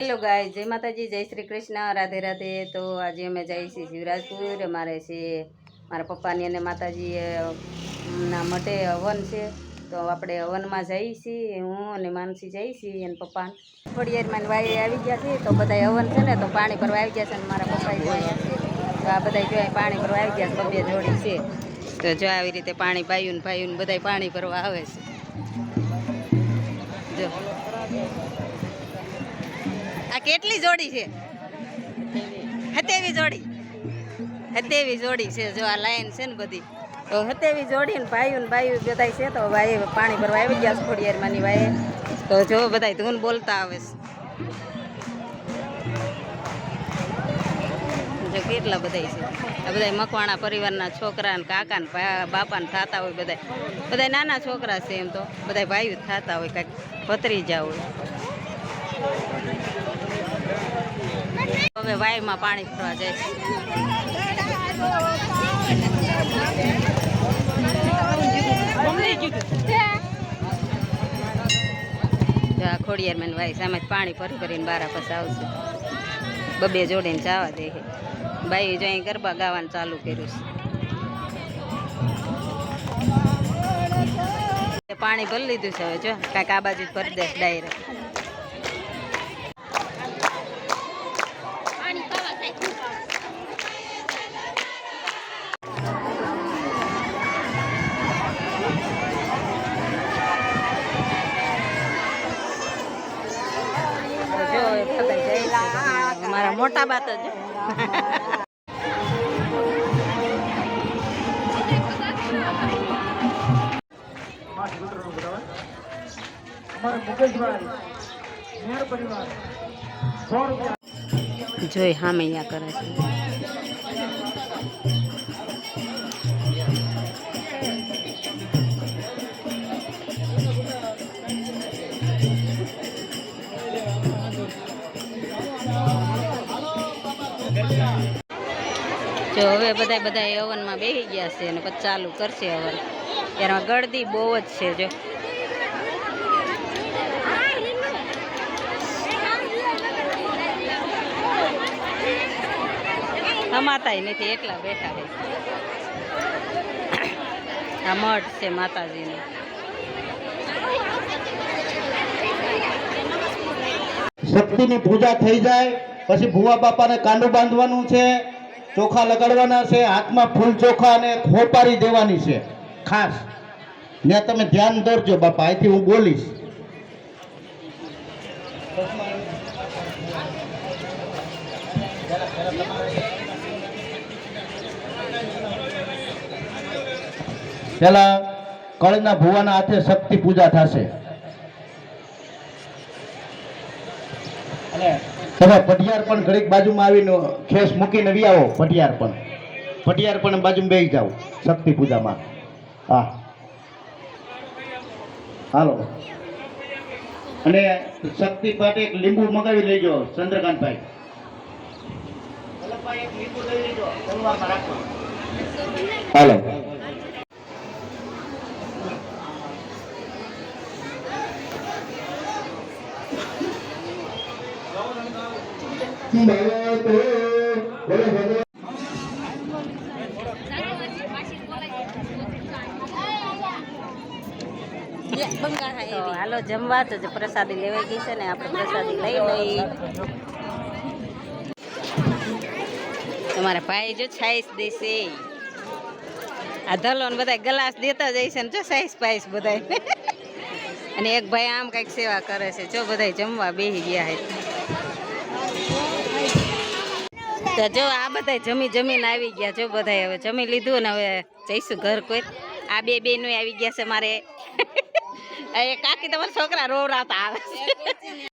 Hello ગાય જય માતાજી, જય શ્રી કૃષ્ણ, રાધે રાધે. તો આજે અમે છીએ શિવરાજપુર. અમારે છે, મારા પપ્પાની અને માતાજી ના મટે હવન છે. તો આપણે હવનમાં જઈશી હું અને માનસી જઈશી અને પપ્પા. વારમાં વાઈ આવી ગયા છે, તો બધા હવન છે ને, તો પાણી ભરવા આવી ગયા છે અને મારા પપ્પા જોયા છે. તો આ બધા જોયા પાણી ભરવા આવી ગયા છે, બબે જોડી છે. તો જો આવી રીતે પાણી ભાઈયું ને બધા પાણી ભરવા આવે છે. જો. આ કેટલી જોડી છે? હતેવી જોડી. હતેવી જોડી છે જો આ લાઈન છે ને બધી. તો હતેવી જોડી ને ભાઈઓ ને ભાઈઓ બધા છે તો ભાઈ પાણી ભરવા આવી ગયા છે ખોડિયારમાંની ભાઈ તો જો બધા ધૂન બોલતા આવે જો કેટલા બધા છે. આ બધા મકવાણા પરિવારના છોકરા ને કાકા ને બાપા ને થતા હોય બધા બધા નાના છોકરા છે એમ તો. બધા ભાઈઓ થતા હોય કાંઈક ભત્રીજા હોય. વાયમાં પાણી ફરવા જાય છે. ખોડિયાર વાય સામે પાણી ફરી ફરીને બારા આવશે. બબે જોડીને જવા દે બાઈ જો અહીં ગરબા ગાવાનું ચાલુ કર્યું છે. પાણી ભરી લીધું છે હવે જો. કાંઈક આ બાજુ ભરી દે ડાયરેક્ટ. મોટા બાત જ. જોઈ હા મૈયા કરે છે. જો હવે બધા બધા ઓવનમાં બેસી ગયા છે અને પછી ચાલુ કરશે ઓવન ત્યારમાં ગળદી બહુ જ છે, જો. સમાતાય નથી, એકલા બેઠા છે. આ મઠ છે માતાજીનો. શક્તિની પૂજા થઈ જાય, પછી ભુવા બાપાને કાંડું બાંધવાનું છે. ચોખા લગાડવાના છે, હાથમાં ફૂલ ચોખા અને ખોપારી દેવાની છે. ખાસ. ને તમે ધ્યાન દોરજો બાપા, અહીંથી હું બોલીશ. પેલા કળના ભુવાના હાથે શક્તિ પૂજા થશે. તમે પટિયાર પણ ઘડીક બાજુમાં આવીને ખેસ મૂકીને વી આવો. પટિયાર પણ. પટિયાર પણ બાજુમાં બેસી જાઓ શક્તિ પૂજામાં. હા. હાલો. અને શક્તિ માટે એક લીંબુ મગાવી લેજો ચંદ્રકાંતભાઈ. હાલો. તો હાલો, જમવા તો પ્રસાદી લેવાઈ ગઈ છે ને, આપણે પ્રસાદી લઈ લઈ તમારા ભાઈ જો છાઈસ દેશે આ ધલોન બધા ગ્લાસ દેતા જાય છે ને, જો સાઈસ પાઈસ બધા અને એક ભાઈ આમ કંઈક સેવા કરે છે. જો બધા જમવા બેસી ગયા છે. તો જો આ બધા જમી જમીને આવી ગયા જો બધા હવે જમી લીધું ને હવે જઈશું ઘર કોઈ. આ બે બેનો આવી ગયા છે મારે. એ કાકી તમારા છોકરા રોવરાતા આવે